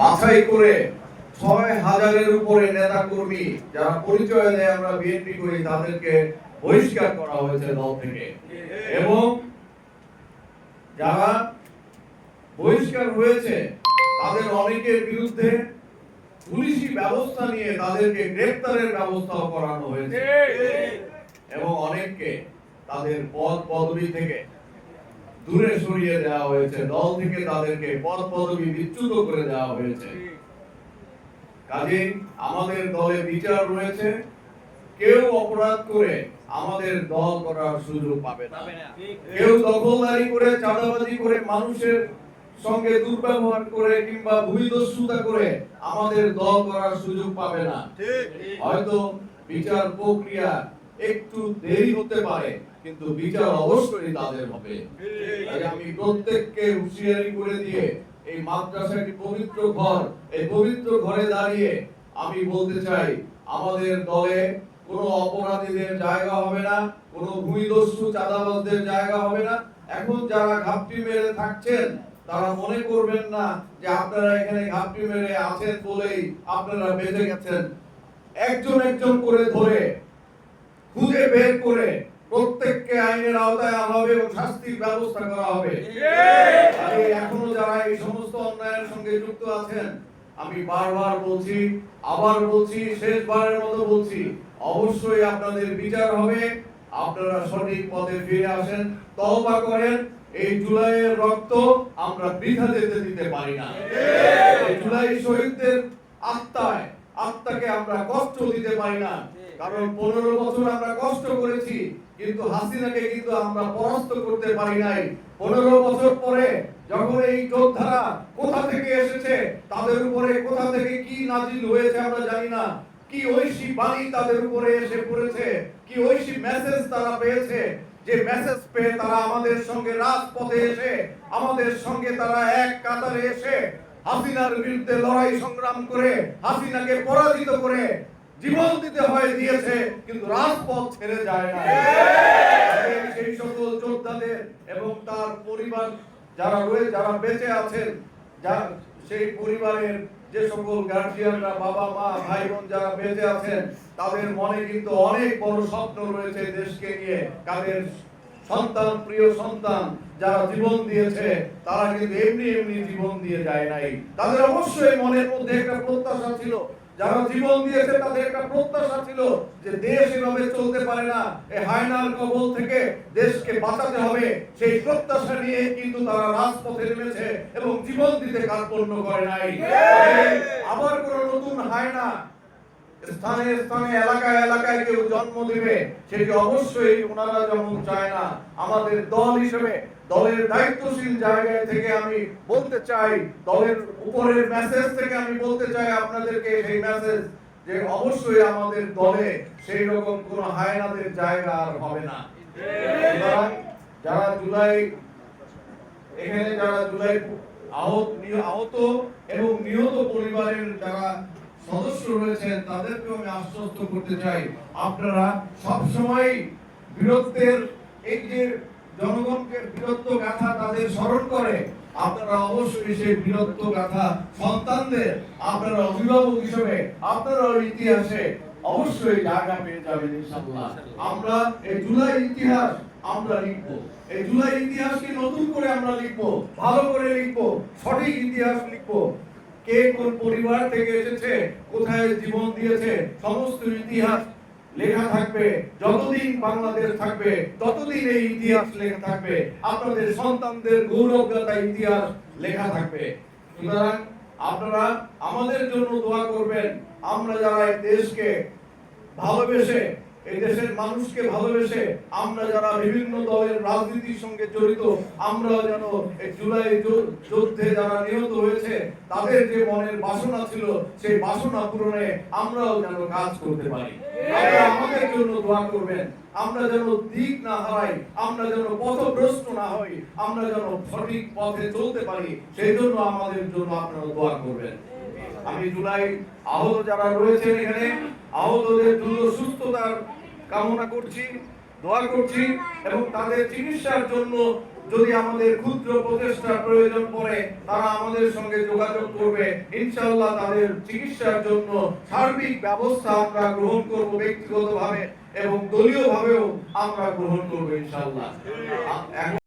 বাছাই করে ছয় হাজারের উপরে নেতা কর্মী যারা পরিচয় দেয় আমরা বিএনপি করি, তাদেরকে বহিষ্কার করা হয়েছে দল থেকে। এবং যারা বহিষ্কার হয়েছে, তাদের অনেকের বিরুদ্ধে পুলিশি ব্যবস্থা নিয়ে তাদেরকে গ্রেপ্তারের ব্যবস্থাও করানো হয়েছে। এবং অনেককে তাদের পদ পদবি থেকে দূরে সরিয়ে দেওয়া হয়েছে। দল থেকে তাদেরকে পদ পদবি বিচ্যুত করে দেওয়া হয়েছে। কাজে আমাদের দলে বিচার রয়েছে। কেউ অপরাধ করে আমাদের দল করার সুযোগ পাবে না। কেউ দখলদারি করে চাঁদাবাজি করে মানুষের সঙ্গে দুর্ব্যবহার করে কিংবা ভূমিদস্যুতা করে আমাদের দল করার সুযোগ পাবে না। হয়তো বিচার প্রক্রিয়া একটু দেরি হতে পারে। কিন্তু বিচার অবশ্যই তাদের হবে। আমি প্রত্যেককে হুঁশিয়ারি করে দিয়ে এই মাদ্রাসাটি পবিত্র ঘর, এই পবিত্র ঘরে দাঁড়িয়ে আমি বলতে চাই, আমাদের দলে কোনো অপরাধীদের জায়গা হবে না, কোনো ভূমিদস্যু চাঁদাবাজদের জায়গা হবে না। এখন যারা ঘাপটি মেরে থাকছেন, তারা মনে করবেন না যে আপনারা এখানে ঘাপটি মেরে আছেন বলেই আপনারা বেঁচে গেছেন। একজন একজন করে ধরে, খুঁজে বের করে প্রত্যেককে আইনের আওতায় আনা হবে এবং শাস্তির ব্যবস্থা করা হবে। আর এখনও যারা এই সমস্ত অন্যায়ের সঙ্গে যুক্ত আছেন আমি বারবার বলছি আবার বলছি শেষবারের মতো বলছি অবশ্যই আপনাদের বিচার হবে। আপনারা সঠিক পথে ফিরে আসেন তওবা করেন। এই জুলাইয়ের রক্ত আমরা বৃথা যেতে দিতে পারি না। জুলাই শহীদদের আত্মায় আত্মাকে আমরা কষ্ট দিতে পারি না। কারণ পনেরো বছর আমরা কষ্ট করেছি, কিন্তু হাসিনাকে কিন্তু আমরা পরাস্ত করতে পারি নাই। পনেরো বছর পরে যখন এই যোদ্ধারা কোথা থেকে এসেছে, তাদের উপরে কোথা থেকে কি নাজিল হয়েছে আমরা জানি না। কি ঐশী বাণী তাদের উপরে এসে পড়েছে, কি ঐশী মেসেজ তারা পেয়েছে, যে মেসেজ পেয়ে তারা আমাদের সঙ্গে রাজপথে এসে, আমাদের সঙ্গে তারা এক কাতারে এসে হাসিনার বিরুদ্ধে লড়াই সংগ্রাম করে, হাসিনাকে পরাজিত করে জীবন দিতে হয় দিয়েছে, কিন্তু রাজপথ ছেড়ে যায় না। সেই সকল যোদ্ধাদের এবং তার পরিবার যারা রয়ে, যারা বেঁচে আছেন সেই পরিবারের যে সকল গার্জিয়ানরা বাবা, মা ভাই বোন যারা বেঁচে আছেন, তাদের মনে কিন্তু অনেক বড় স্বপ্ন রয়েছে দেশকে নিয়ে। তাদের সন্তান, প্রিয় সন্তান যারা জীবন দিয়েছে, তারা কিন্তু এমনি এমনি জীবন দিয়ে যায় নাই। তাদের অবশ্যই মনের মধ্যে একটা প্রত্যাশা ছিল যারা জীবন দিয়েছে, তাদের একটা প্রত্যাশা ছিল যে দেশ এভাবে চলতে পারে না। এই হায়নার কবল থেকে দেশকে বাঁচাতে হবে। সেই প্রত্যাশা নিয়ে কিন্তু তারা রাজপথে নেমেছে এবং জীবন দিতে কার্পণ্য করে নাই। আবার কোন নতুন হায়না স্থানে স্থানে, এলাকায় এলাকায় কেউ জন্ম দিবে, সেটি অবশ্যই ওনারা যেমন চায় না, আমাদের দল হিসেবে দলের দায়িত্বশীল জায়গায় থেকে আমি বলতে চাই, দলের উপরের মেসেজ থেকে আমি বলতে চাই আপনাদেরকে সেই মেসেজ যে অবশ্যই আমাদের দলে সেই রকম কোন হায়নাদের জায়গা আর হবে না। যারা জুলাই, এখানে যারা জুলাই আহত আহত এবং নিহত পরিবারের যারা সদস্য রয়েছেন, তাদেরকেও আমি আশ্বস্ত করতে চাই। আপনারা সব সময় বীরত্বের এই যে জনগণকে বীরত্ব গাথা তাদের স্মরণ করে। আপনারা অবশ্যই সেই বীরত্ব গাথা সন্তানদের আপনারা অভিভাবক হিসেবে, আপনারা ইতিহাসে অবশ্যই জায়গা পেয়ে যাবেন আমরা এই জুলাই ইতিহাস আমরা লিখব। এই জুলাই ইতিহাসকে নতুন করে আমরা লিখব, ভালো করে লিখব, সঠিক ইতিহাস লিখব। কে কোন পরিবার থেকে এসেছে, কোথায় জীবন দিয়েছে, সমস্ত ইতিহাস লেখা থাকবে, যতদিন বাংলাদেশ থাকবে, ততদিন এই ইতিহাস লেখা থাকবে। আপনাদের সন্তানদের গৌরবগাথা ইতিহাস লেখা থাকবে। সুতরাং আপনারা আমাদের জন্য দোয়া করবেন। আমরা যারা দেশকে ভালোবেসে দেশের মানুষকে ভালোবেসে আমরা যারা বিভিন্ন দলের রাজনীতির সঙ্গে জড়িত আমরাও যেন জুলাই যুদ্ধে যারা নিহত হয়েছে, তাদের যে মনের বাসনা ছিল, সেই বাসনা পূরণে আমরাও যেন কাজ করতে পারি। আমাদের জন্য দোয়া করবেন। আমরা যেন দিক না হারাই, আমরা যেন পথভ্রষ্ট না হই, আমরা যেন সঠিক পথে চলতে পারি, সেই জন্য আমাদের জন্য আপনারা দোয়া করবেন। আমি জুলাই আহত যারা রয়েছেন এখানে, আহতদের দ্রুত সুস্থতার কামনা করছি, দোয়া করছি এবং তাদের চিকিৎসার জন্য যদি আমাদের ক্ষুদ্র প্রচেষ্টার প্রয়োজন পড়ে, তারা আমাদের সঙ্গে যোগাযোগ করবে। ইনশাল্লাহ তাদের চিকিৎসার জন্য সার্বিক ব্যবস্থা আমরা গ্রহণ করব ব্যক্তিগতভাবে এবং দলীয়ভাবেও আমরা গ্রহণ করব ইনশাআল্লাহ। এখন